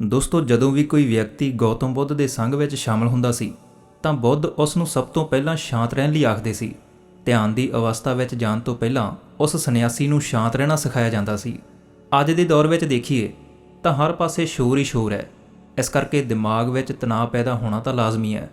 ਦੋਸਤੋ, ਜਦੋਂ ਵੀ ਕੋਈ ਵਿਅਕਤੀ ਗੌਤਮ ਬੁੱਧ ਦੇ ਸੰਘ ਵਿੱਚ ਸ਼ਾਮਲ ਹੁੰਦਾ ਸੀ, ਤਾਂ ਬੁੱਧ ਉਸ ਨੂੰ ਸਭ ਤੋਂ ਪਹਿਲਾਂ ਸ਼ਾਂਤ ਰਹਿਣ ਲਈ ਆਖਦੇ ਸੀ। ਧਿਆਨ ਦੀ ਅਵਸਥਾ ਵਿੱਚ ਜਾਣ ਤੋਂ ਪਹਿਲਾਂ ਉਸ ਸੰਨਿਆਸੀ ਨੂੰ ਸ਼ਾਂਤ ਰਹਿਣਾ ਸਿਖਾਇਆ ਜਾਂਦਾ ਸੀ। ਅੱਜ ਦੇ ਦੌਰ ਵਿੱਚ ਦੇਖੀਏ, ਤਾਂ ਹਰ ਪਾਸੇ ਸ਼ੋਰ ਹੀ ਸ਼ੋਰ ਹੈ। ਇਸ ਕਰਕੇ ਦਿਮਾਗ ਵਿੱਚ ਤਣਾਅ ਪੈਦਾ ਹੋਣਾ ਤਾਂ ਲਾਜ਼ਮੀ ਹੈ।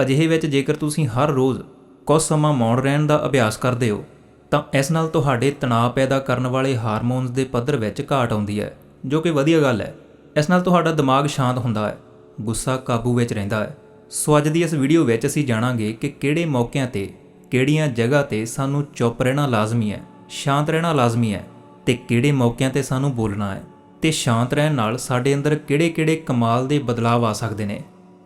ਅਜਿਹੇ ਵਿੱਚ ਜੇਕਰ ਤੁਸੀਂ ਹਰ ਰੋਜ਼ ਕੁਝ ਸਮਾਂ ਮੌਨ ਰਹਿਣ ਦਾ ਅਭਿਆਸ ਕਰਦੇ ਹੋ, ਤਾਂ ਇਸ ਨਾਲ ਤੁਹਾਡੇ ਤਣਾਅ ਪੈਦਾ ਕਰਨ ਵਾਲੇ ਹਾਰਮੋਨਸ ਦੇ ਪੱਧਰ ਵਿੱਚ ਘਾਟ ਆਉਂਦੀ ਹੈ, ਜੋ ਕਿ ਵਧੀਆ ਗੱਲ ਹੈ। ਇਸ ਨਾਲ ਤੁਹਾਡਾ ਦਿਮਾਗ ਸ਼ਾਂਤ ਹੁੰਦਾ ਹੈ, ਗੁੱਸਾ ਕਾਬੂ ਵਿੱਚ ਰਹਿੰਦਾ ਹੈ। ਸੋ ਅੱਜ ਦੀ ਇਸ ਵੀਡੀਓ ਵਿੱਚ ਅਸੀਂ ਜਾਣਾਂਗੇ ਕਿ ਕਿਹੜੇ ਮੌਕਿਆਂ ਤੇ, ਕਿਹੜੀਆਂ ਜਗ੍ਹਾ ਤੇ ਸਾਨੂੰ ਚੁੱਪ ਰਹਿਣਾ ਲਾਜ਼ਮੀ ਹੈ, ਸ਼ਾਂਤ ਰਹਿਣਾ ਲਾਜ਼ਮੀ ਹੈ ਤੇ ਕਿਹੜੇ ਮੌਕਿਆਂ ਤੇ ਸਾਨੂੰ ਬੋਲਣਾ ਹੈ ਤੇ ਸ਼ਾਂਤ ਰਹਿਣ ਨਾਲ ਸਾਡੇ ਅੰਦਰ ਕਿਹੜੇ-ਕਿਹੜੇ ਕਮਾਲ ਦੇ ਬਦਲਾਅ ਆ ਸਕਦੇ ਨੇ।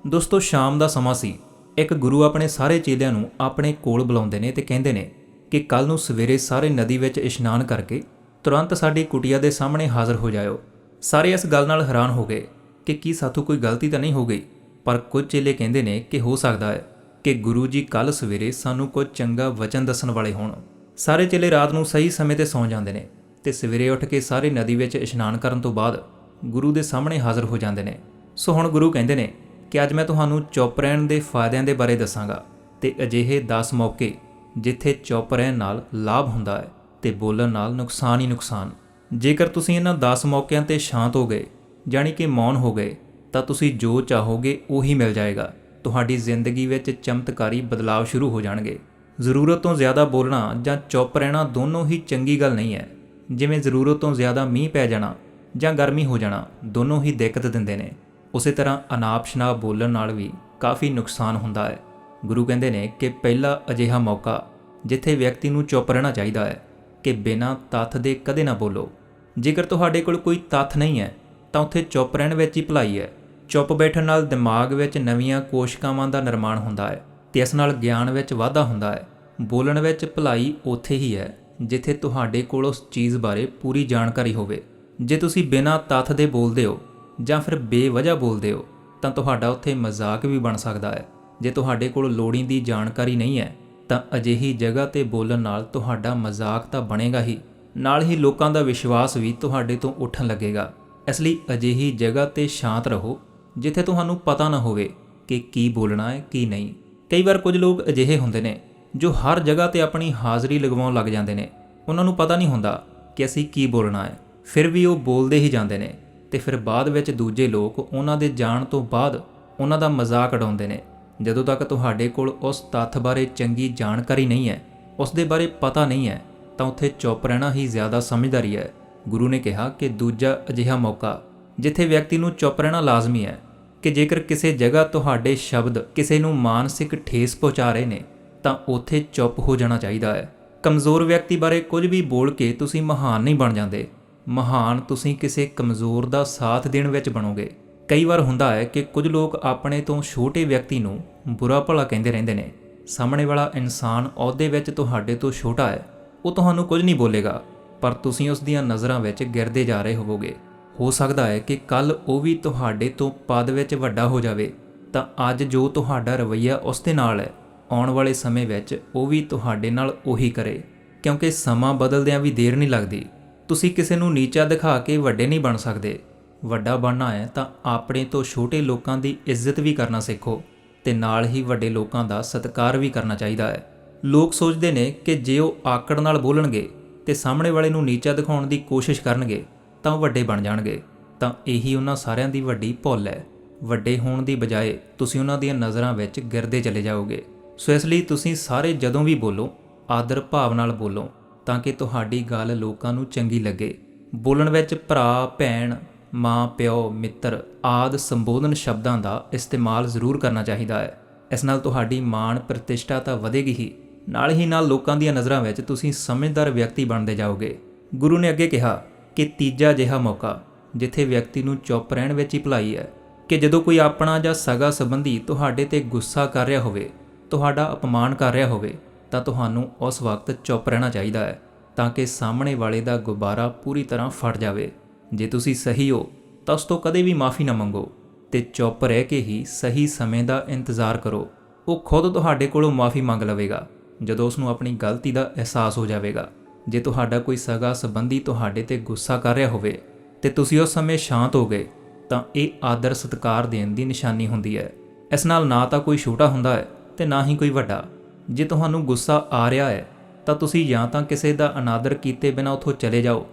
ਦੋਸਤੋ, ਸ਼ਾਮ ਦਾ ਸਮਾਂ ਸੀ। ਇੱਕ ਗੁਰੂ ਆਪਣੇ ਸਾਰੇ ਚੇਲਿਆਂ ਨੂੰ ਆਪਣੇ ਕੋਲ ਬੁਲਾਉਂਦੇ ਨੇ ਤੇ ਕਹਿੰਦੇ ਨੇ ਕਿ ਕੱਲ ਨੂੰ ਸਵੇਰੇ ਸਾਰੇ ਨਦੀ ਵਿੱਚ ਇਸ਼ਨਾਨ ਕਰਕੇ ਤੁਰੰਤ ਸਾਡੀ ਕੁਟੀਆ ਦੇ ਸਾਹਮਣੇ ਹਾਜ਼ਰ ਹੋ ਜਾਇਓ। ਸਾਰੇ ਇਸ ਗੱਲ ਨਾਲ ਹੈਰਾਨ ਹੋ ਗਏ ਕਿ ਕੀ ਸਾਥੋਂ ਕੋਈ ਗਲਤੀ ਤਾਂ ਨਹੀਂ ਹੋ ਗਈ, ਪਰ ਕੁਝ ਚੇਲੇ ਕਹਿੰਦੇ ਨੇ ਕਿ ਹੋ ਸਕਦਾ ਹੈ ਕਿ ਗੁਰੂ ਜੀ ਕੱਲ ਸਵੇਰੇ ਸਾਨੂੰ ਕੁਝ ਚੰਗਾ ਵਚਨ ਦੱਸਣ ਵਾਲੇ ਹੋਣ। ਸਾਰੇ ਚੇਲੇ ਰਾਤ ਨੂੰ ਸਹੀ ਸਮੇਂ ਤੇ ਸੌਂ ਜਾਂਦੇ ਨੇ ਤੇ ਸਵੇਰੇ ਉੱਠ ਕੇ ਸਾਰੇ ਨਦੀ ਵਿੱਚ ਇਸ਼ਨਾਨ ਕਰਨ ਤੋਂ ਬਾਅਦ ਗੁਰੂ ਦੇ ਸਾਹਮਣੇ ਹਾਜ਼ਰ ਹੋ ਜਾਂਦੇ ਨੇ। ਸੋ ਹੁਣ ਗੁਰੂ ਕਹਿੰਦੇ ਨੇ ਕਿ ਅੱਜ ਮੈਂ ਤੁਹਾਨੂੰ ਚੁੱਪ ਰਹਿਣ ਦੇ ਫਾਇਦਿਆਂ ਦੇ ਬਾਰੇ ਦੱਸਾਂਗਾ ਤੇ ਅਜਿਹੇ 10 ਮੌਕੇ ਜਿੱਥੇ ਚੁੱਪ ਰਹਿਣ ਨਾਲ ਲਾਭ ਹੁੰਦਾ ਹੈ ਤੇ ਬੋਲਣ ਨਾਲ ਨੁਕਸਾਨ ਹੀ ਨੁਕਸਾਨ। ਜੇਕਰ ਤੁਸੀਂ ਇਹਨਾਂ 10 ਮੌਕਿਆਂ ਤੇ ਸ਼ਾਂਤ ਹੋ ਗਏ ਜਾਨੀ ਕਿ ਮੌਨ ਹੋ ਗਏ, ਤਾਂ ਤੁਸੀਂ ਜੋ ਚਾਹੋਗੇ ਉਹੀ ਮਿਲ ਜਾਏਗਾ। ਤੁਹਾਡੀ ਜ਼ਿੰਦਗੀ ਵਿੱਚ ਚਮਤਕਾਰੀ ਬਦਲਾਅ ਸ਼ੁਰੂ ਹੋ ਜਾਣਗੇ। ਜ਼ਰੂਰਤ ਤੋਂ ਜ਼ਿਆਦਾ ਬੋਲਣਾ ਜਾਂ ਚੁੱਪ ਰਹਿਣਾ ਦੋਨੋਂ ਹੀ ਚੰਗੀ ਗੱਲ ਨਹੀਂ ਹੈ। ਜਿਵੇਂ ਜ਼ਰੂਰਤ ਤੋਂ ਜ਼ਿਆਦਾ ਮੀਂਹ ਪੈ ਜਾਣਾ ਜਾਂ ਗਰਮੀ ਹੋ ਜਾਣਾ, ਦੋਨੋਂ ਹੀ ਦਿੱਕਤ ਦਿੰਦੇ ਨੇ। ਉਸੇ ਤਰ੍ਹਾਂ ਅਨਾਪ ਸ਼ਨਾਪ ਬੋਲਣ ਨਾਲ ਵੀ ਕਾਫੀ ਨੁਕਸਾਨ ਹੁੰਦਾ ਹੈ। ਗੁਰੂ ਕਹਿੰਦੇ ਨੇ ਕਿ ਪਹਿਲਾ ਅਜਿਹਾ ਮੌਕਾ, ਜਿੱਥੇ ਵਿਅਕਤੀ ਨੂੰ ਚੁੱਪ ਰਹਿਣਾ ਚਾਹੀਦਾ ਹੈ, ਕਿ ਬਿਨਾਂ ਤੱਥ ਦੇ ਕਦੇ ਨਾ ਬੋਲੋ। ਜੇਕਰ ਤੁਹਾਡੇ ਕੋਲ ਕੋਈ ਤੱਥ ਨਹੀਂ ਹੈ, ਤਾਂ ਉੱਥੇ ਚੁੱਪ ਰਹਿਣ ਵਿੱਚ ਹੀ ਭਲਾਈ ਹੈ। ਚੁੱਪ ਬੈਠਣ ਨਾਲ ਦਿਮਾਗ ਵਿੱਚ ਨਵੀਆਂ ਕੋਸ਼ਿਕਾਵਾਂ ਦਾ ਨਿਰਮਾਣ ਹੁੰਦਾ ਹੈ ਤੇ ਇਸ ਨਾਲ ਗਿਆਨ ਵਿੱਚ ਵਾਧਾ ਹੁੰਦਾ ਹੈ। ਬੋਲਣ ਵਿੱਚ ਭਲਾਈ ਉੱਥੇ ਹੀ ਹੈ, ਜਿੱਥੇ ਤੁਹਾਡੇ ਕੋਲ ਉਸ ਚੀਜ਼ ਬਾਰੇ ਪੂਰੀ ਜਾਣਕਾਰੀ ਹੋਵੇ। ਜੇ ਤੁਸੀਂ ਬਿਨਾਂ ਤੱਥ ਦੇ ਬੋਲਦੇ ਹੋ ਜਾਂ ਫਿਰ ਬੇਵਜ੍ਹਾ ਬੋਲਦੇ ਹੋ, ਤਾਂ ਤੁਹਾਡਾ ਉੱਥੇ ਮਜ਼ਾਕ ਵੀ ਬਣ ਸਕਦਾ ਹੈ। ਜੇ ਤੁਹਾਡੇ ਕੋਲ ਲੋੜੀਂਦੀ ਜਾਣਕਾਰੀ ਨਹੀਂ ਹੈ, ਤਾਂ ਅਜਿਹੀ ਜਗ੍ਹਾ ਤੇ ਬੋਲਣ ਨਾਲ ਤੁਹਾਡਾ ਮਜ਼ਾਕ ਤਾਂ ਬਣੇਗਾ ਹੀ। ਨਾਲ ਹੀ ਲੋਕਾਂ ਦਾ ਵਿਸ਼ਵਾਸ ਵੀ ਤੁਹਾਡੇ ਤੋਂ ਉੱਠਣ ਲੱਗੇਗਾ। ਇਸ ਲਈ ਅਜਿਹੀ ਜਗ੍ਹਾ ਤੇ ਸ਼ਾਂਤ ਰਹੋ, ਜਿੱਥੇ ਤੁਹਾਨੂੰ ਪਤਾ ਨਾ ਹੋਵੇ ਕਿ ਕੀ ਬੋਲਣਾ ਹੈ, ਕੀ ਨਹੀਂ। ਕਈ ਵਾਰ ਕੁਝ ਲੋਕ ਅਜਿਹੇ ਹੁੰਦੇ ਨੇ, ਜੋ ਹਰ ਜਗ੍ਹਾ ਤੇ ਆਪਣੀ ਹਾਜ਼ਰੀ ਲਗਵਾਉਣ ਲੱਗ ਜਾਂਦੇ ਨੇ। ਉਹਨਾਂ ਨੂੰ ਪਤਾ ਨਹੀਂ ਹੁੰਦਾ ਕਿ ਅਸੀਂ ਕੀ ਬੋਲਣਾ ਹੈ। ਫਿਰ ਵੀ ਉਹ ਬੋਲਦੇ ਹੀ ਜਾਂਦੇ ਨੇ ਤੇ ਫਿਰ ਬਾਅਦ ਵਿੱਚ ਦੂਜੇ ਲੋਕ ਉਹਨਾਂ ਦੇ ਜਾਣ ਤੋਂ ਬਾਅਦ ਉਹਨਾਂ ਦਾ ਮਜ਼ਾਕ ਉਡਾਉਂਦੇ ਨੇ। ਜਦੋਂ ਤੱਕ ਤੁਹਾਡੇ ਕੋਲ ਉਸ ਤੱਥ ਬਾਰੇ ਚੰਗੀ ਜਾਣਕਾਰੀ ਨਹੀਂ ਹੈ, ਉਸ ਦੇ ਬਾਰੇ ਪਤਾ ਨਹੀਂ ਹੈ ਤਾਂ ਉੱਥੇ ਚੁੱਪ ਰਹਿਣਾ ਹੀ ਜ਼ਿਆਦਾ ਸਮਝਦਾਰੀ ਹੈ। ਗੁਰੂ ਨੇ ਕਿਹਾ ਕਿ ਦੂਜਾ ਅਜਿਹਾ ਮੌਕਾ, ਜਿੱਥੇ ਵਿਅਕਤੀ ਨੂੰ ਚੁੱਪ ਰਹਿਣਾ ਲਾਜ਼ਮੀ ਹੈ, ਕਿ ਜੇਕਰ ਕਿਸੇ ਜਗ੍ਹਾ ਤੁਹਾਡੇ ਸ਼ਬਦ ਕਿਸੇ ਨੂੰ ਮਾਨਸਿਕ ਠੇਸ ਪਹੁੰਚਾ ਰਹੇ ਨੇ, ਤਾਂ ਉੱਥੇ ਚੁੱਪ ਹੋ ਜਾਣਾ ਚਾਹੀਦਾ ਹੈ। ਕਮਜ਼ੋਰ ਵਿਅਕਤੀ ਬਾਰੇ ਕੁਝ ਵੀ ਬੋਲ ਕੇ ਤੁਸੀਂ ਮਹਾਨ ਨਹੀਂ ਬਣ ਜਾਂਦੇ। ਮਹਾਨ ਤੁਸੀਂ ਕਿਸੇ ਕਮਜ਼ੋਰ ਦਾ ਸਾਥ ਦੇਣ ਵਿੱਚ ਬਣੋਗੇ। ਕਈ ਵਾਰ ਹੁੰਦਾ ਹੈ ਕਿ ਕੁਝ ਲੋਕ ਆਪਣੇ ਤੋਂ ਛੋਟੇ ਵਿਅਕਤੀ ਨੂੰ ਬੁਰਾ ਭਲਾ ਕਹਿੰਦੇ ਰਹਿੰਦੇ ਨੇ। ਸਾਹਮਣੇ ਵਾਲਾ ਇਨਸਾਨ ਅਹੁਦੇ ਵਿੱਚ ਤੁਹਾਡੇ ਤੋਂ ਛੋਟਾ ਹੈ। ਉਹ ਤੁਹਾਨੂੰ ਕੁਝ ਨਹੀਂ ਬੋਲੇਗਾ, ਪਰ ਤੁਸੀਂ ਉਸ ਦੀਆਂ ਨਜ਼ਰਾਂ ਵਿੱਚ ਗਿਰਦੇ ਜਾ ਰਹੇ ਹੋਵੋਗੇ। ਹੋ ਸਕਦਾ ਹੈ ਕਿ ਕੱਲ ਉਹ ਵੀ ਤੁਹਾਡੇ ਤੋਂ ਪਦ ਵਿੱਚ ਵੱਡਾ ਹੋ ਜਾਵੇ, ਤਾਂ ਅੱਜ ਜੋ ਤੁਹਾਡਾ ਰਵੱਈਆ ਉਸ ਦੇ ਨਾਲ ਹੈ, ਆਉਣ ਵਾਲੇ ਸਮੇਂ ਵਿੱਚ ਉਹ ਵੀ ਤੁਹਾਡੇ ਨਾਲ ਉਹੀ ਕਰੇ, ਕਿਉਂਕਿ ਸਮਾਂ ਬਦਲਦਿਆਂ ਵੀ ਦੇਰ ਨਹੀਂ ਲੱਗਦੀ। ਤੁਸੀਂ ਕਿਸੇ ਨੂੰ ਨੀਚਾ ਦਿਖਾ ਕੇ ਵੱਡੇ ਨਹੀਂ ਬਣ ਸਕਦੇ। ਵੱਡਾ ਬਣਨਾ ਹੈ ਤਾਂ ਆਪਣੇ ਤੋਂ ਛੋਟੇ ਲੋਕਾਂ ਦੀ ਇੱਜ਼ਤ ਵੀ ਕਰਨਾ ਸਿੱਖੋ, ਤੇ ਨਾਲ ਹੀ ਵੱਡੇ ਲੋਕਾਂ ਦਾ ਸਤਿਕਾਰ ਵੀ ਕਰਨਾ ਚਾਹੀਦਾ ਹੈ। ਲੋਕ ਸੋਚਦੇ ਨੇ ਕਿ ਜੇ ਉਹ ਆਕੜ ਨਾਲ ਬੋਲਣਗੇ ਤੇ ਸਾਹਮਣੇ ਵਾਲੇ ਨੂੰ ਨੀਚਾ ਦਿਖਾਉਣ ਦੀ ਕੋਸ਼ਿਸ਼ ਕਰਨਗੇ, ਤਾਂ ਉਹ ਵੱਡੇ ਬਣ ਜਾਣਗੇ। ਤਾਂ ਇਹੀ ਉਹਨਾਂ ਸਾਰਿਆਂ ਦੀ ਵੱਡੀ ਭੁੱਲ ਹੈ। ਵੱਡੇ ਹੋਣ ਦੀ ਬਜਾਏ ਤੁਸੀਂ ਉਹਨਾਂ ਦੀਆਂ ਨਜ਼ਰਾਂ ਵਿੱਚ ਗਿਰਦੇ ਚਲੇ ਜਾਓਗੇ। ਸੋ ਇਸ ਲਈ ਤੁਸੀਂ ਸਾਰੇ ਜਦੋਂ ਵੀ ਬੋਲੋ, ਆਦਰ ਭਾਵ ਨਾਲ ਬੋਲੋ, ਤਾਂ ਕਿ ਤੁਹਾਡੀ ਗੱਲ ਲੋਕਾਂ ਨੂੰ ਚੰਗੀ ਲੱਗੇ। ਬੋਲਣ ਵਿੱਚ ਭਰਾ, ਭੈਣ, ਮਾਂ, ਪਿਓ, ਮਿੱਤਰ ਆਦ ਸੰਬੋਧਨ ਸ਼ਬਦਾਂ ਦਾ ਇਸਤੇਮਾਲ ਜ਼ਰੂਰ ਕਰਨਾ ਚਾਹੀਦਾ ਹੈ। ਇਸ ਨਾਲ ਤੁਹਾਡੀ ਮਾਣ ਪ੍ਰਤਿਸ਼ਠਾ ਤਾਂ ਵਧੇਗੀ ਹੀ। ਨਾਲ ਹੀ ਨਾਲ ਲੋਕਾਂ ਦੀਆਂ ਨਜ਼ਰਾਂ ਵਿੱਚ ਤੁਸੀਂ ਸਮਝਦਾਰ ਵਿਅਕਤੀ ਬਣਦੇ ਜਾਓਗੇ। ਗੁਰੂ ਨੇ ਅੱਗੇ ਕਿਹਾ ਕਿ ਤੀਜਾ ਜਿਹਾ ਮੌਕਾ, ਜਿੱਥੇ ਵਿਅਕਤੀ ਨੂੰ ਚੁੱਪ ਰਹਿਣ ਵਿੱਚ ਹੀ ਭਲਾਈ ਹੈ, ਕਿ ਜਦੋਂ ਕੋਈ ਆਪਣਾ ਜਾਂ ਸਗਾ ਸੰਬੰਧੀ ਤੁਹਾਡੇ ਤੇ ਗੁੱਸਾ ਕਰ ਰਿਹਾ ਹੋਵੇ, ਤੁਹਾਡਾ ਅਪਮਾਨ ਕਰ ਰਿਹਾ ਹੋਵੇ, ਤਾਂ ਤੁਹਾਨੂੰ ਉਸ ਵਕਤ ਚੁੱਪ ਰਹਿਣਾ ਚਾਹੀਦਾ ਹੈ, ਤਾਂ ਕਿ ਸਾਹਮਣੇ ਵਾਲੇ ਦਾ ਗੁਬਾਰਾ ਪੂਰੀ ਤਰ੍ਹਾਂ ਫਟ ਜਾਵੇ। ਜੇ ਤੁਸੀਂ ਸਹੀ ਹੋ, ਤਾਂ ਉਸ ਤੋਂ ਕਦੇ ਵੀ ਮਾਫੀ ਨਾ ਮੰਗੋ ਤੇ ਚੁੱਪ ਰਹਿ ਕੇ ਹੀ ਸਹੀ ਸਮੇਂ ਦਾ ਇੰਤਜ਼ਾਰ ਕਰੋ। ਉਹ ਖੁਦ ਤੁਹਾਡੇ ਕੋਲੋਂ ਮਾਫੀ ਮੰਗ ਲਵੇਗਾ। ਜਦੋਂ ਉਸ ਨੂੰ ਆਪਣੀ ਗਲਤੀ ਦਾ ਅਹਿਸਾਸ ਹੋ ਜਾਵੇਗਾ, ਜੇ ਤੁਹਾਡਾ ਕੋਈ ਸਗਾ ਸੰਬੰਧੀ ਤੁਹਾਡੇ ਤੇ ਗੁੱਸਾ ਕਰ ਰਿਹਾ ਹੋਵੇ ਤੇ ਤੁਸੀਂ ਉਸ ਸਮੇਂ ਸ਼ਾਂਤ ਹੋ ਗਏ, ਤਾਂ ਇਹ ਆਦਰ ਸਤਿਕਾਰ ਦੇਣ ਦੀ ਨਿਸ਼ਾਨੀ ਹੁੰਦੀ ਹੈ। ਇਸ ਨਾਲ ਨਾ ਤਾਂ ਕੋਈ ਛੋਟਾ ਹੁੰਦਾ ਹੈ ਤੇ ਨਾ ਹੀ ਕੋਈ ਵੱਡਾ। ਜੇ ਤੁਹਾਨੂੰ ਗੁੱਸਾ ਆ ਰਿਹਾ ਹੈ, ਤਾਂ ਤੁਸੀਂ ਜਾਂ ਤਾਂ ਕਿਸੇ ਦਾ ਅਨਾਦਰ ਕੀਤੇ ਬਿਨਾਂ ਉੱਥੋਂ ਚਲੇ ਜਾਓ,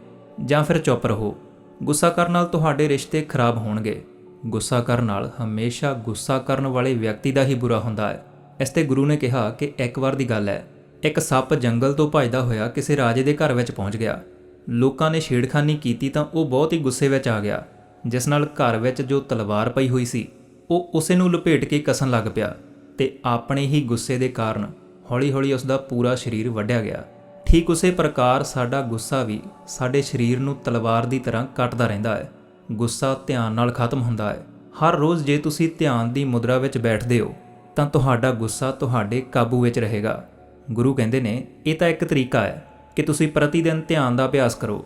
ਜਾਂ ਫਿਰ ਚੁੱਪ ਰਹੋ। ਗੁੱਸਾ ਕਰਨ ਨਾਲ ਤੁਹਾਡੇ ਰਿਸ਼ਤੇ ਖਰਾਬ ਹੋਣਗੇ। ਗੁੱਸਾ ਕਰਨ ਨਾਲ ਹਮੇਸ਼ਾ ਗੁੱਸਾ ਕਰਨ ਵਾਲੇ ਵਿਅਕਤੀ ਦਾ ਹੀ ਬੁਰਾ ਹੁੰਦਾ ਹੈ। ਇਸ ਤੇ ਗੁਰੂ ਨੇ ਕਿਹਾ ਕਿ ਇੱਕ ਵਾਰ ਦੀ ਗੱਲ ਹੈ। ਇੱਕ ਸੱਪ ਜੰਗਲ ਤੋਂ ਭੱਜਦਾ ਹੋਇਆ ਕਿਸੇ ਰਾਜੇ ਦੇ ਘਰ ਵਿੱਚ ਪਹੁੰਚ ਗਿਆ। ਲੋਕਾਂ ਨੇ ਛੇੜਖਾਨੀ ਕੀਤੀ ਤਾਂ ਉਹ ਬਹੁਤ ਹੀ ਗੁੱਸੇ ਵਿੱਚ ਆ ਗਿਆ, ਜਿਸ ਨਾਲ ਘਰ ਵਿੱਚ ਜੋ ਤਲਵਾਰ ਪਈ ਹੋਈ ਸੀ, ਉਹ ਉਸੇ ਨੂੰ ਲਪੇਟ ਕੇ ਕਸਣ ਲੱਗ ਪਿਆ ਤੇ ਆਪਣੇ ਹੀ ਗੁੱਸੇ ਦੇ ਕਾਰਨ ਹੌਲੀ-ਹੌਲੀ ਉਸ ਦਾ ਪੂਰਾ ਸਰੀਰ ਵੱਢਿਆ ਗਿਆ। ਠੀਕ ਉਸੇ ਪ੍ਰਕਾਰ ਸਾਡਾ ਗੁੱਸਾ ਵੀ ਸਾਡੇ ਸਰੀਰ ਨੂੰ ਤਲਵਾਰ ਦੀ ਤਰ੍ਹਾਂ ਕੱਟਦਾ ਰਹਿੰਦਾ ਹੈ। ਗੁੱਸਾ ਧਿਆਨ ਨਾਲ ਖਤਮ ਹੁੰਦਾ ਹੈ। ਹਰ ਰੋਜ਼ ਜੇ ਤੁਸੀਂ ਧਿਆਨ ਦੀ ਮੁਦਰਾ ਵਿੱਚ ਬੈਠਦੇ ਹੋ ਤਾਂ ਤੁਹਾਡਾ ਗੁੱਸਾ ਤੁਹਾਡੇ ਕਾਬੂ ਵਿੱਚ ਰਹੇਗਾ। ਗੁਰੂ ਕਹਿੰਦੇ ਨੇ, ਇਹ ਤਾਂ ਇੱਕ ਤਰੀਕਾ ਹੈ ਕਿ ਤੁਸੀਂ ਪ੍ਰਤੀ ਦਿਨ ਧਿਆਨ ਦਾ ਅਭਿਆਸ ਕਰੋ।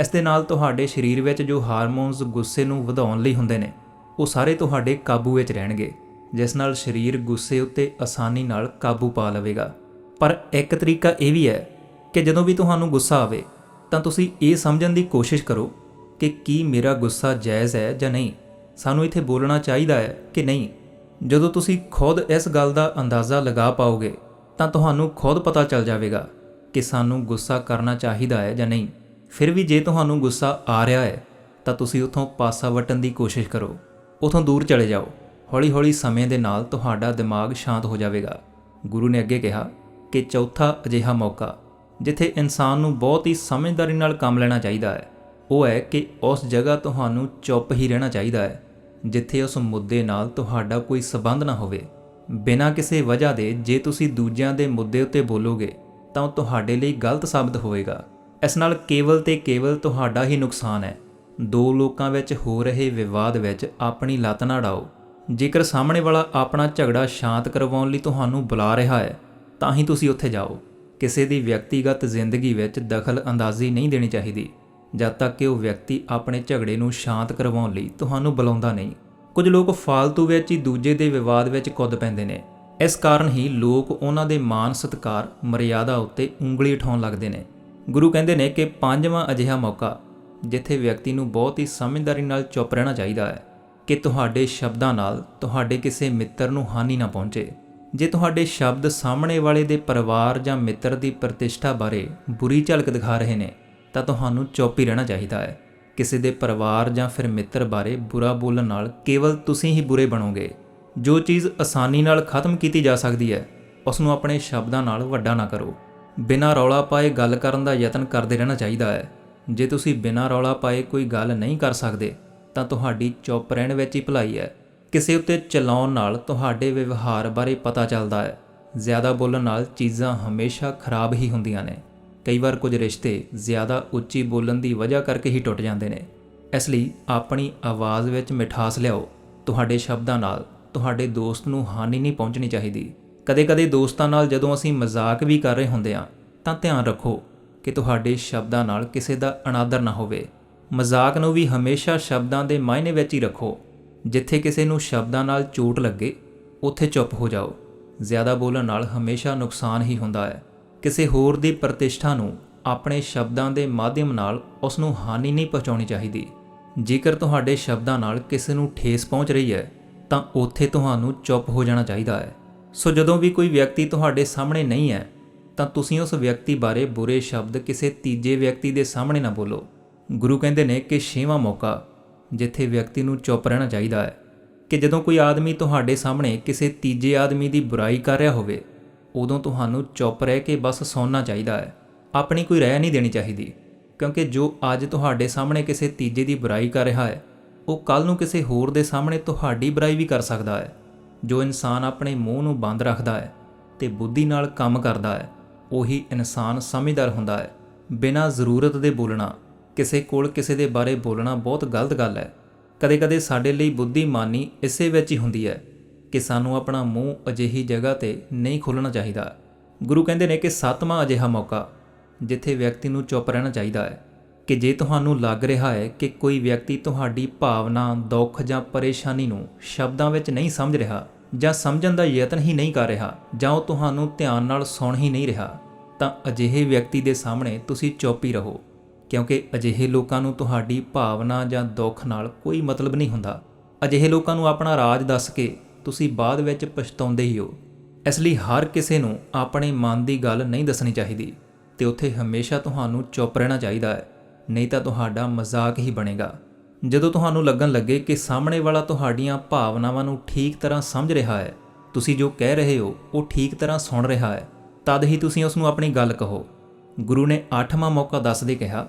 ਇਸ ਦੇ ਨਾਲ ਤੁਹਾਡੇ ਸਰੀਰ ਵਿੱਚ ਜੋ ਹਾਰਮੋਨਸ ਗੁੱਸੇ ਨੂੰ ਵਧਾਉਣ ਲਈ ਹੁੰਦੇ ਨੇ, ਉਹ ਸਾਰੇ ਤੁਹਾਡੇ ਕਾਬੂ ਵਿੱਚ ਰਹਿਣਗੇ, ਜਿਸ ਨਾਲ ਸਰੀਰ ਗੁੱਸੇ ਉੱਤੇ ਆਸਾਨੀ ਨਾਲ ਕਾਬੂ ਪਾ ਲਵੇਗਾ। ਪਰ ਇੱਕ ਤਰੀਕਾ ਇਹ ਵੀ ਹੈ ਕਿ ਜਦੋਂ ਵੀ ਤੁਹਾਨੂੰ ਗੁੱਸਾ ਆਵੇ, ਤਾਂ ਤੁਸੀਂ ਇਹ ਸਮਝਣ ਦੀ ਕੋਸ਼ਿਸ਼ ਕਰੋ ਕਿ ਕੀ ਮੇਰਾ ਗੁੱਸਾ ਜਾਇਜ਼ ਹੈ ਜਾਂ ਨਹੀਂ। ਸਾਨੂੰ ਇੱਥੇ ਬੋਲਣਾ ਚਾਹੀਦਾ ਹੈ ਕਿ ਨਹੀਂ। ਜਦੋਂ ਤੁਸੀਂ ਖੁਦ ਇਸ ਗੱਲ ਦਾ ਅੰਦਾਜ਼ਾ ਲਗਾ ਪਾਓਗੇ, ਤਾਂ ਤੁਹਾਨੂੰ ਖੁਦ ਪਤਾ ਚੱਲ ਜਾਵੇਗਾ ਕਿ ਸਾਨੂੰ ਗੁੱਸਾ ਕਰਨਾ ਚਾਹੀਦਾ ਹੈ ਜਾਂ ਨਹੀਂ। ਫਿਰ ਵੀ ਜੇ ਤੁਹਾਨੂੰ ਗੁੱਸਾ ਆ ਰਿਹਾ ਹੈ, ਤਾਂ ਤੁਸੀਂ ਉਥੋਂ ਪਾਸਾ ਵਟਣ ਦੀ ਕੋਸ਼ਿਸ਼ ਕਰੋ। ਉਥੋਂ ਦੂਰ ਚਲੇ ਜਾਓ। ਹੌਲੀ-ਹੌਲੀ ਸਮੇਂ ਦੇ ਨਾਲ ਤੁਹਾਡਾ ਦਿਮਾਗ ਸ਼ਾਂਤ ਹੋ ਜਾਵੇਗਾ। ਗੁਰੂ ਨੇ ਅੱਗੇ ਕਿਹਾ ਕਿ ਚੌਥਾ ਅਜਿਹਾ ਮੌਕਾ, ਜਿੱਥੇ ਇਨਸਾਨ ਨੂੰ ਬਹੁਤ ਹੀ ਸਮਝਦਾਰੀ ਨਾਲ ਕੰਮ ਲੈਣਾ ਚਾਹੀਦਾ ਹੈ, ਉਹ ਹੈ ਕਿ ਉਸ ਜਗ੍ਹਾ ਤੁਹਾਨੂੰ ਚੁੱਪ ਹੀ ਰਹਿਣਾ ਚਾਹੀਦਾ ਹੈ। ਜਿੱਥੇ ਉਸ ਮੁੱਦੇ ਨਾਲ ਤੁਹਾਡਾ ਕੋਈ ਸਬੰਧ ਨਾ ਹੋਵੇ। ਬਿਨਾਂ ਕਿਸੇ ਵਜ੍ਹਾ ਦੇ ਜੇ ਤੁਸੀਂ ਦੂਜਿਆਂ ਦੇ ਮੁੱਦੇ ਉੱਤੇ ਬੋਲੋਗੇ, ਤਾਂ ਉਹ ਤੁਹਾਡੇ ਲਈ ਗਲਤ ਸਾਬਤ ਹੋਵੇਗਾ। ਇਸ ਨਾਲ ਕੇਵਲ ਤੇ ਕੇਵਲ ਤੁਹਾਡਾ ਹੀ ਨੁਕਸਾਨ ਹੈ। ਦੋ ਲੋਕਾਂ ਵਿੱਚ ਹੋ ਰਹੇ ਵਿਵਾਦ ਵਿੱਚ ਆਪਣੀ ਲੱਤ ਨਾ ਡਾਓ। ਜੇਕਰ ਸਾਹਮਣੇ ਵਾਲਾ ਆਪਣਾ ਝਗੜਾ ਸ਼ਾਂਤ ਕਰਵਾਉਣ ਲਈ ਤੁਹਾਨੂੰ ਬੁਲਾ ਰਿਹਾ ਹੈ, ਤਾਂ ਹੀ ਤੁਸੀਂ ਉੱਥੇ ਜਾਓ। ਕਿਸੇ ਦੀ ਵਿਅਕਤੀਗਤ ਜ਼ਿੰਦਗੀ ਵਿੱਚ ਦਖਲ ਅੰਦਾਜ਼ੀ ਨਹੀਂ ਦੇਣੀ ਚਾਹੀਦੀ। ਜਦ ਤੱਕ ਕਿ ਉਹ ਵਿਅਕਤੀ ਆਪਣੇ ਝਗੜੇ ਨੂੰ ਸ਼ਾਂਤ ਕਰਵਾਉਣ ਲਈ ਤੁਹਾਨੂੰ ਬੁਲਾਉਂਦਾ ਨਹੀਂ। ਕੁਝ ਲੋਕ ਫਾਲਤੂ ਵਿੱਚ ਹੀ ਦੂਜੇ ਦੇ ਵਿਵਾਦ ਵਿੱਚ ਕੁੱਦ ਪੈਂਦੇ ਨੇ। ਇਸ ਕਾਰਨ ਹੀ ਲੋਕ ਉਹਨਾਂ ਦੇ ਮਾਨ ਸਤਕਾਰ, ਮਰਿਆਦਾ ਉੱਤੇ ਉਂਗਲੀ ਉਠਾਉਣ ਲੱਗਦੇ ਨੇ। ਗੁਰੂ ਕਹਿੰਦੇ ਨੇ ਕਿ ਪੰਜਵਾਂ ਅਜਿਹਾ ਮੌਕਾ, ਜਿੱਥੇ ਵਿਅਕਤੀ ਨੂੰ ਬਹੁਤ ਹੀ ਸਮਝਦਾਰੀ ਨਾਲ ਚੁੱਪ ਰਹਿਣਾ ਚਾਹੀਦਾ ਹੈ, ਕਿ ਤੁਹਾਡੇ ਸ਼ਬਦਾਂ ਨਾਲ ਤੁਹਾਡੇ ਕਿਸੇ ਮਿੱਤਰ ਨੂੰ ਹਾਨੀ ਨਾ ਪਹੁੰਚੇ। ਜੇ ਤੁਹਾਡੇ ਸ਼ਬਦ ਸਾਹਮਣੇ ਵਾਲੇ ਦੇ ਪਰਿਵਾਰ ਜਾਂ ਮਿੱਤਰ ਦੀ ਪ੍ਰਤਿਸ਼ਠਾ ਬਾਰੇ ਬੁਰੀ ਝਲਕ ਦਿਖਾ ਰਹੇ ਨੇ ਤਾਂ ਤੁਹਾਨੂੰ ਚੁੱਪ ਹੀ ਰਹਿਣਾ ਚਾਹੀਦਾ ਹੈ। ਕਿਸੇ ਦੇ ਪਰਿਵਾਰ ਜਾਂ ਫਿਰ ਮਿੱਤਰ ਬਾਰੇ ਬੁਰਾ ਬੋਲਣ ਨਾਲ ਕੇਵਲ ਤੁਸੀਂ ਹੀ ਬੁਰੇ ਬਣੋਗੇ। ਜੋ ਚੀਜ਼ ਆਸਾਨੀ ਨਾਲ ਖਤਮ ਕੀਤੀ ਜਾ ਸਕਦੀ ਹੈ ਉਸ ਨੂੰ ਆਪਣੇ ਸ਼ਬਦਾਂ ਨਾਲ ਵੱਡਾ ਨਾ ਕਰੋ। ਬਿਨਾਂ ਰੌਲਾ ਪਾਏ ਗੱਲ ਕਰਨ ਦਾ ਯਤਨ ਕਰਦੇ ਰਹਿਣਾ ਚਾਹੀਦਾ ਹੈ। ਜੇ ਤੁਸੀਂ ਬਿਨਾਂ ਰੌਲਾ ਪਾਏ ਕੋਈ ਗੱਲ ਨਹੀਂ ਕਰ ਸਕਦੇ, ਤਾਂ ਤੁਹਾਡੀ ਚੁੱਪ ਰਹਿਣ ਵਿੱਚ ਹੀ ਭਲਾਈ ਹੈ। ਕਿਸੇ ਉੱਤੇ ਚਲਾਉਣ ਨਾਲ ਤੁਹਾਡੇ ਵਿਵਹਾਰ ਬਾਰੇ ਪਤਾ ਚੱਲਦਾ ਹੈ। ਜ਼ਿਆਦਾ ਬੋਲਣ ਨਾਲ ਚੀਜ਼ਾਂ ਹਮੇਸ਼ਾ ਖਰਾਬ ਹੀ ਹੁੰਦੀਆਂ ਨੇ। ਕਈ ਵਾਰ ਕੁਝ ਰਿਸ਼ਤੇ ਜ਼ਿਆਦਾ ਉੱਚੀ ਬੋਲਣ ਦੀ ਵਜ੍ਹਾ ਕਰਕੇ ਹੀ ਟੁੱਟ ਜਾਂਦੇ ਨੇ। ਇਸ ਲਈ ਆਪਣੀ ਆਵਾਜ਼ ਵਿੱਚ ਮਿਠਾਸ ਲਿਆਓ। ਤੁਹਾਡੇ ਸ਼ਬਦਾਂ ਨਾਲ ਤੁਹਾਡੇ ਦੋਸਤ ਨੂੰ ਹਾਨੀ ਨਹੀਂ ਪਹੁੰਚਣੀ ਚਾਹੀਦੀ। ਕਦੇ-ਕਦੇ ਦੋਸਤਾਂ ਨਾਲ ਜਦੋਂ ਅਸੀਂ ਮਜ਼ਾਕ ਵੀ ਕਰ ਰਹੇ ਹੁੰਦੇ ਹਾਂ, ਤਾਂ ਧਿਆਨ ਰੱਖੋ ਕਿ ਤੁਹਾਡੇ ਸ਼ਬਦਾਂ ਨਾਲ ਕਿਸੇ ਦਾ ਅਨਾਦਰ ਨਾ ਹੋਵੇ। ਮਜ਼ਾਕ ਨੂੰ ਵੀ ਹਮੇਸ਼ਾ ਸ਼ਬਦਾਂ ਦੇ ਮਾਇਨੇ ਵਿੱਚ ਹੀ ਰੱਖੋ। ਜਿੱਥੇ ਕਿਸੇ ਨੂੰ ਸ਼ਬਦਾਂ ਨਾਲ ਚੋਟ ਲੱਗੇ, ਉੱਥੇ ਚੁੱਪ ਹੋ ਜਾਓ। ਜ਼ਿਆਦਾ ਬੋਲਣ ਨਾਲ ਹਮੇਸ਼ਾ ਨੁਕਸਾਨ ਹੀ ਹੁੰਦਾ ਹੈ। ਕਿਸੇ ਹੋਰ ਦੀ ਪ੍ਰਤਿਸ਼ਠਾ ਨੂੰ ਆਪਣੇ ਸ਼ਬਦਾਂ ਦੇ ਮਾਧਿਅਮ ਨਾਲ ਉਸ ਨੂੰ ਹਾਨੀ ਨਹੀਂ ਪਹੁੰਚਾਉਣੀ ਚਾਹੀਦੀ। ਜੇਕਰ ਤੁਹਾਡੇ ਸ਼ਬਦਾਂ ਨਾਲ ਕਿਸੇ ਨੂੰ ਠੇਸ ਪਹੁੰਚ ਰਹੀ ਹੈ, ਤਾਂ ਉੱਥੇ ਤੁਹਾਨੂੰ ਚੁੱਪ ਹੋ ਜਾਣਾ ਚਾਹੀਦਾ ਹੈ। ਸੋ ਜਦੋਂ ਵੀ ਕੋਈ ਵਿਅਕਤੀ ਤੁਹਾਡੇ ਸਾਹਮਣੇ ਨਹੀਂ ਹੈ, ਤਾਂ ਤੁਸੀਂ ਉਸ ਵਿਅਕਤੀ ਬਾਰੇ ਬੁਰੇ ਸ਼ਬਦ ਕਿਸੇ ਤੀਜੇ ਵਿਅਕਤੀ ਦੇ ਸਾਹਮਣੇ ਨਾ ਬੋਲੋ। ਗੁਰੂ ਕਹਿੰਦੇ ਨੇ ਕਿ ਛੇਵਾਂ ਮੌਕਾ, ਜਿੱਥੇ ਵਿਅਕਤੀ ਨੂੰ ਚੁੱਪ ਰਹਿਣਾ ਚਾਹੀਦਾ ਹੈ। ਕਿ ਜਦੋਂ ਕੋਈ ਆਦਮੀ ਤੁਹਾਡੇ ਸਾਹਮਣੇ ਕਿਸੇ ਤੀਜੇ ਆਦਮੀ ਦੀ ਬੁਰਾਈ ਕਰ ਰਿਹਾ ਹੋਵੇ ਉਦੋਂ ਤੁਹਾਨੂੰ ਚੁੱਪ ਰਹਿ ਕੇ ਬਸ ਸੌਣਾ ਚਾਹੀਦਾ ਹੈ। ਆਪਣੀ ਕੋਈ ਰਹਿ ਨਹੀਂ ਦੇਣੀ ਚਾਹੀਦੀ, ਕਿਉਂਕਿ ਜੋ ਅੱਜ ਤੁਹਾਡੇ ਸਾਹਮਣੇ ਕਿਸੇ ਤੀਜੇ ਦੀ ਬੁਰਾਈ ਕਰ ਰਿਹਾ ਹੈ, ਉਹ ਕੱਲ ਨੂੰ ਕਿਸੇ ਹੋਰ ਦੇ ਸਾਹਮਣੇ ਤੁਹਾਡੀ ਬੁਰਾਈ ਵੀ ਕਰ ਸਕਦਾ ਹੈ। ਜੋ ਇਨਸਾਨ ਆਪਣੇ ਮੂੰਹ ਨੂੰ ਬੰਦ ਰੱਖਦਾ ਹੈ ਤੇ ਬੁੱਧੀ ਨਾਲ ਕੰਮ ਕਰਦਾ ਹੈ, ਉਹੀ ਇਨਸਾਨ ਸਮਝਦਾਰ ਹੁੰਦਾ ਹੈ। ਬਿਨਾਂ ਜ਼ਰੂਰਤ ਦੇ ਬੋਲਣਾ, ਕਿਸੇ ਕੋਲ ਕਿਸੇ ਦੇ ਬਾਰੇ ਬੋਲਣਾ ਬਹੁਤ ਗਲਤ ਗੱਲ ਹੈ। ਕਦੇ-ਕਦੇ ਸਾਡੇ ਲਈ ਬੁੱਧੀਮਾਨੀ ਇਸੇ ਵਿੱਚ ਹੀ ਹੁੰਦੀ ਹੈ। ਕਿ ਸਾਨੂੰ ਆਪਣਾ ਮੂੰਹ ਅਜਿਹੀ ਜਗ੍ਹਾ ਤੇ ਨਹੀਂ ਖੋਲ੍ਹਣਾ ਚਾਹੀਦਾ। ਗੁਰੂ ਕਹਿੰਦੇ ਨੇ ਕਿ ਸੱਤਵਾਂ ਅਜਿਹਾ ਮੌਕਾ ਜਿੱਥੇ ਵਿਅਕਤੀ ਨੂੰ ਚੁੱਪ ਰਹਿਣਾ ਚਾਹੀਦਾ ਹੈ ਕਿ ਜੇ ਤੁਹਾਨੂੰ ਲੱਗ ਰਿਹਾ ਹੈ ਕਿ ਕੋਈ ਵਿਅਕਤੀ ਤੁਹਾਡੀ ਭਾਵਨਾ, ਦੁੱਖ ਜਾਂ ਪਰੇਸ਼ਾਨੀ ਨੂੰ ਸ਼ਬਦਾਂ ਵਿੱਚ ਨਹੀਂ ਸਮਝ ਰਿਹਾ ਜਾਂ ਸਮਝਣ ਦਾ ਯਤਨ ਹੀ ਨਹੀਂ ਕਰ ਰਿਹਾ ਜਾਂ ਉਹ ਤੁਹਾਨੂੰ ਧਿਆਨ ਨਾਲ ਸੁਣ ਹੀ ਨਹੀਂ ਰਿਹਾ ਤਾਂ ਅਜਿਹੇ ਵਿਅਕਤੀ ਦੇ ਸਾਹਮਣੇ ਤੁਸੀਂ ਚੁੱਪ ਹੀ ਰਹੋ ਕਿਉਂਕਿ ਅਜਿਹੇ ਲੋਕਾਂ ਨੂੰ ਤੁਹਾਡੀ ਭਾਵਨਾ ਜਾਂ ਦੁੱਖ ਨਾਲ ਕੋਈ ਮਤਲਬ ਨਹੀਂ ਹੁੰਦਾ। ਅਜਿਹੇ ਲੋਕਾਂ ਨੂੰ ਆਪਣਾ ਰਾਜ ਦੱਸ ਕੇ ਤੁਸੀਂ ਬਾਅਦ ਵਿੱਚ ਪਛਤਾਉਂਦੇ ਹੀ ਹੋ। ਇਸ ਲਈ ਹਰ ਕਿਸੇ ਨੂੰ ਆਪਣੇ ਮਨ ਦੀ ਗੱਲ ਨਹੀਂ ਦੱਸਣੀ ਚਾਹੀਦੀ ਤੇ ਉੱਥੇ ਹਮੇਸ਼ਾ ਤੁਹਾਨੂੰ ਚੁੱਪ ਰਹਿਣਾ ਚਾਹੀਦਾ ਹੈ, ਨਹੀਂ ਤਾਂ ਤੁਹਾਡਾ ਮਜ਼ਾਕ ਹੀ ਬਣੇਗਾ। ਜਦੋਂ ਤੁਹਾਨੂੰ ਲੱਗਣ ਲੱਗੇ ਕਿ ਸਾਹਮਣੇ ਵਾਲਾ ਤੁਹਾਡੀਆਂ ਭਾਵਨਾਵਾਂ ਨੂੰ ਠੀਕ ਤਰ੍ਹਾਂ ਸਮਝ ਰਿਹਾ ਹੈ, ਤੁਸੀਂ ਜੋ ਕਹਿ ਰਹੇ ਹੋ ਉਹ ਠੀਕ ਤਰ੍ਹਾਂ ਸੁਣ ਰਿਹਾ ਹੈ, ਤਦ ਹੀ ਤੁਸੀਂ ਉਸ ਨੂੰ ਆਪਣੀ ਗੱਲ ਕਹੋ। ਗੁਰੂ ਨੇ 8ਵਾਂ ਮੌਕਾ ਦੱਸਦੇ ਕਿਹਾ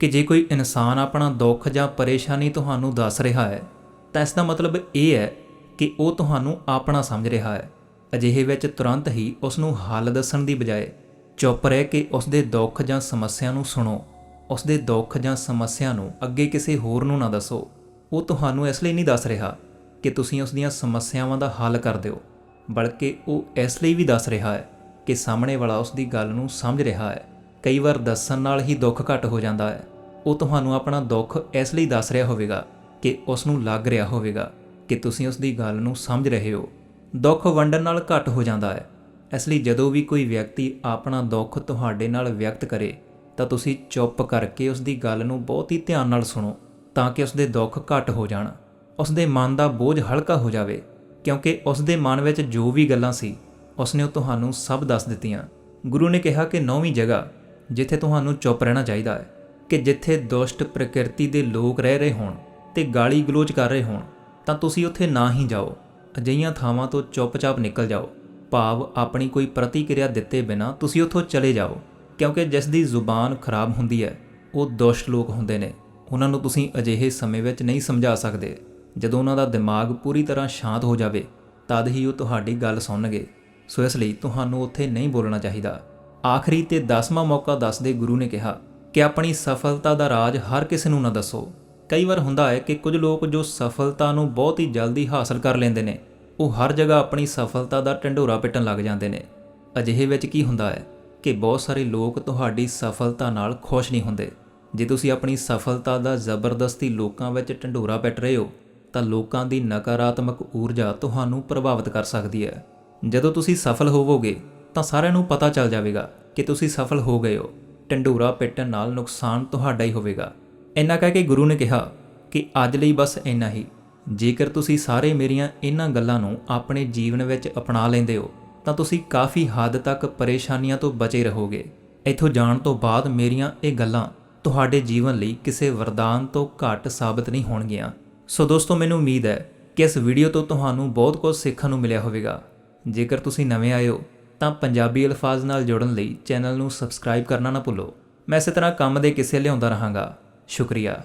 ਕਿ ਜੇ ਕੋਈ ਇਨਸਾਨ ਆਪਣਾ ਦੁੱਖ ਜਾਂ ਪਰੇਸ਼ਾਨੀ ਤੁਹਾਨੂੰ ਦੱਸ ਰਿਹਾ ਹੈ, ਤਾਂ ਇਸ ਦਾ ਮਤਲਬ ਇਹ ਹੈ ਕਿ ਉਹ ਤੁਹਾਨੂੰ ਆਪਣਾ ਸਮਝ ਰਿਹਾ ਹੈ। ਅਜਿਹੇ ਵਿੱਚ ਤੁਰੰਤ ਹੀ ਉਸ ਨੂੰ ਹੱਲ ਦੱਸਣ ਦੀ ਬਜਾਏ ਚੁੱਪ ਰਹਿ ਕੇ ਉਸ ਦੇ ਦੁੱਖ ਜਾਂ ਸਮੱਸਿਆ ਨੂੰ ਸੁਣੋ। ਉਸ ਦੇ ਦੁੱਖ ਜਾਂ ਸਮੱਸਿਆ ਨੂੰ ਅੱਗੇ ਕਿਸੇ ਹੋਰ ਨੂੰ ਨਾ ਦੱਸੋ। ਉਹ ਤੁਹਾਨੂੰ ਇਸ ਲਈ ਨਹੀਂ ਦੱਸ ਰਿਹਾ ਕਿ ਤੁਸੀਂ ਉਸ ਦੀਆਂ ਸਮੱਸਿਆਵਾਂ ਦਾ ਹੱਲ ਕਰ ਦਿਓ, ਬਲਕਿ ਉਹ ਇਸ ਲਈ ਵੀ ਦੱਸ ਰਿਹਾ ਹੈ ਕਿ ਸਾਹਮਣੇ ਵਾਲਾ ਉਸ ਦੀ ਗੱਲ ਨੂੰ ਸਮਝ ਰਿਹਾ ਹੈ। ਕਈ ਵਾਰ ਦੱਸਣ ਨਾਲ ਹੀ ਦੁੱਖ ਘਟ ਹੋ ਜਾਂਦਾ ਹੈ। ਉਹ ਤੁਹਾਨੂੰ ਆਪਣਾ ਦੁੱਖ ਇਸ ਲਈ ਦੱਸ ਰਿਹਾ ਹੋਵੇਗਾ ਕਿ ਉਸ ਨੂੰ ਲੱਗ ਰਿਹਾ ਹੋਵੇਗਾ। ਕਿ ਤੁਸੀਂ ਉਸ ਦੀ ਗੱਲ ਨੂੰ ਸਮਝ ਰਹੇ ਹੋ। ਦੁੱਖ ਵੰਡਣ ਨਾਲ ਘਟ ਹੋ ਜਾਂਦਾ ਹੈ। ਇਸ ਲਈ ਜਦੋਂ ਵੀ ਕੋਈ ਵਿਅਕਤੀ ਆਪਣਾ ਦੁੱਖ ਤੁਹਾਡੇ ਨਾਲ ਵਿਅਕਤ ਕਰੇ, ਤਾਂ ਤੁਸੀਂ ਚੁੱਪ ਕਰਕੇ ਉਸ ਦੀ ਗੱਲ ਨੂੰ ਬਹੁਤ ਹੀ ਧਿਆਨ ਨਾਲ ਸੁਣੋ, ਤਾਂ ਕਿ ਉਸ ਦੇ ਦੁੱਖ ਘਟ ਹੋ ਜਾਣ। ਉਸ ਦੇ ਮਨ ਦਾ ਬੋਝ ਹਲਕਾ ਹੋ ਜਾਵੇ, ਕਿਉਂਕਿ ਉਸ ਦੇ ਮਨ ਵਿੱਚ ਜੋ ਵੀ ਗੱਲਾਂ ਸੀ, ਉਸਨੇ ਉਹ ਤੁਹਾਨੂੰ ਸਭ ਦੱਸ ਦਿੱਤੀਆਂ। ਗੁਰੂ ਨੇ ਕਿਹਾ ਕਿ ਨੌਵੀਂ ਜਗ੍ਹਾ, ਜਿੱਥੇ ਤੁਹਾਨੂੰ ਚੁੱਪ ਰਹਿਣਾ ਚਾਹੀਦਾ ਹੈ, ਕਿ ਜਿੱਥੇ ਦੁਸ਼ਟ ਪ੍ਰਕਿਰਤੀ ਦੇ ਲੋਕ ਰਹਿ ਰਹੇ ਹੋਣ ਤੇ ਗਾਲੀ ਗਲੋਚ ਕਰ ਰਹੇ ਹੋਣ ਤਾਂ ਤੁਸੀਂ ਉੱਥੇ ਨਾ ਹੀ ਜਾਓ। ਅਜਿਹੀਆਂ ਥਾਵਾਂ ਤੋਂ ਚੁੱਪਚਾਪ ਨਿਕਲ ਜਾਓ। ਭਾਵ ਆਪਣੀ ਕੋਈ ਪ੍ਰਤੀਕਿਰਿਆ ਦਿੱਤੇ ਬਿਨਾ ਤੁਸੀਂ ਉੱਥੋਂ ਚਲੇ ਜਾਓ, ਕਿਉਂਕਿ ਜਿਸ ਦੀ ਜ਼ੁਬਾਨ ਖਰਾਬ ਹੁੰਦੀ ਹੈ, ਉਹ ਦੁਸ਼ਟ ਲੋਕ ਹੁੰਦੇ ਨੇ। ਉਹਨਾਂ ਨੂੰ ਤੁਸੀਂ ਅਜਿਹੇ ਸਮੇਂ ਵਿੱਚ ਨਹੀਂ ਸਮਝਾ ਸਕਦੇ। ਜਦੋਂ ਉਹਨਾਂ ਦਾ ਦਿਮਾਗ ਪੂਰੀ ਤਰ੍ਹਾਂ ਸ਼ਾਂਤ ਹੋ ਜਾਵੇ, ਤਦ ਹੀ ਉਹ ਤੁਹਾਡੀ ਗੱਲ ਸੁਣਨਗੇ। ਸੋ ਇਸ ਲਈ ਤੁਹਾਨੂੰ ਉੱਥੇ ਨਹੀਂ ਬੋਲਣਾ ਚਾਹੀਦਾ। ਆਖਰੀ ਤੇ 10ਵਾਂ ਮੌਕਾ ਦੱਸਦੇ ਗੁਰੂ ਨੇ ਕਿਹਾ, ਕਿ ਆਪਣੀ ਸਫਲਤਾ ਦਾ ਰਾਜ ਹਰ ਕਿਸੇ ਨੂੰ ਨਾ ਦੱਸੋ। ਕਈ ਵਾਰ ਹੁੰਦਾ ਹੈ ਕਿ ਕੁਝ ਲੋਕ ਜੋ ਸਫਲਤਾ ਨੂੰ ਬਹੁਤ ਹੀ ਜਲਦੀ ਹਾਸਲ ਕਰ ਲੈਂਦੇ ਨੇ, ਉਹ ਹਰ ਜਗ੍ਹਾ ਆਪਣੀ ਸਫਲਤਾ ਦਾ ਢੰਡੋਰਾ ਪਿੱਟਣ ਲੱਗ ਜਾਂਦੇ ਨੇ। ਅਜਿਹੇ ਵਿੱਚ ਕੀ ਹੁੰਦਾ ਹੈ ਕਿ ਬਹੁਤ ਸਾਰੇ ਲੋਕ ਤੁਹਾਡੀ ਸਫਲਤਾ ਨਾਲ ਖੁਸ਼ ਨਹੀਂ ਹੁੰਦੇ। ਜੇ ਤੁਸੀਂ ਆਪਣੀ ਸਫਲਤਾ ਦਾ ਜ਼ਬਰਦਸਤੀ ਲੋਕਾਂ ਵਿੱਚ ਢੰਡੋਰਾ ਪਿੱਟ ਰਹੇ ਹੋ, ਤਾਂ ਲੋਕਾਂ ਦੀ ਨਕਾਰਾਤਮਕ ਊਰਜਾ ਤੁਹਾਨੂੰ ਪ੍ਰਭਾਵਿਤ ਕਰ ਸਕਦੀ ਹੈ। ਜਦੋਂ ਤੁਸੀਂ ਸਫਲ ਹੋਵੋਗੇ, ਤਾਂ ਸਾਰਿਆਂ ਨੂੰ ਪਤਾ ਚੱਲ ਜਾਵੇਗਾ ਕਿ ਤੁਸੀਂ ਸਫਲ ਹੋ ਗਏ ਹੋ। ਢੰਡੋਰਾ ਪਿੱਟਣ ਨਾਲ ਨੁਕਸਾਨ ਤੁਹਾਡਾ ਹੀ ਹੋਵੇਗਾ। ਇੰਨਾ ਕਹਿ ਕੇ ਗੁਰੂ ਨੇ ਕਿਹਾ ਕਿ ਅੱਜ ਲਈ ਬਸ ਇੰਨਾ ਹੀ। ਜੇਕਰ ਤੁਸੀਂ ਸਾਰੇ ਮੇਰੀਆਂ ਇਹਨਾਂ ਗੱਲਾਂ ਨੂੰ ਆਪਣੇ ਜੀਵਨ ਵਿੱਚ ਅਪਣਾ ਲੈਂਦੇ ਹੋ, ਤਾਂ ਤੁਸੀਂ ਕਾਫੀ ਹੱਦ ਤੱਕ ਪਰੇਸ਼ਾਨੀਆਂ ਤੋਂ ਬਚੇ ਰਹੋਗੇ। ਇੱਥੋਂ ਜਾਣ ਤੋਂ ਬਾਅਦ ਮੇਰੀਆਂ ਇਹ ਗੱਲਾਂ ਤੁਹਾਡੇ ਜੀਵਨ ਲਈ ਕਿਸੇ ਵਰਦਾਨ ਤੋਂ ਘੱਟ ਸਾਬਤ ਨਹੀਂ ਹੋਣਗੀਆਂ। ਸੋ ਦੋਸਤੋ, ਮੈਨੂੰ ਉਮੀਦ ਹੈ ਕਿ ਇਸ ਵੀਡੀਓ ਤੋਂ ਤੁਹਾਨੂੰ ਬਹੁਤ ਕੁਝ ਸਿੱਖਣ ਨੂੰ ਮਿਲਿਆ ਹੋਵੇਗਾ। ਜੇਕਰ ਤੁਸੀਂ ਨਵੇਂ ਆਏ ਹੋ, ਤਾਂ ਪੰਜਾਬੀ ਅਲਫਾਜ਼ ਨਾਲ ਜੁੜਨ ਲਈ ਚੈਨਲ ਨੂੰ ਸਬਸਕ੍ਰਾਈਬ ਕਰਨਾ ਨਾ ਭੁੱਲੋ। ਮੈਂ ਇਸੇ ਤਰ੍ਹਾਂ ਕੰਮ ਦੇ ਕਿੱਸੇ ਲਿਆਉਂਦਾ ਰਹਾਂਗਾ। ਸ਼ੁਕਰੀਆ।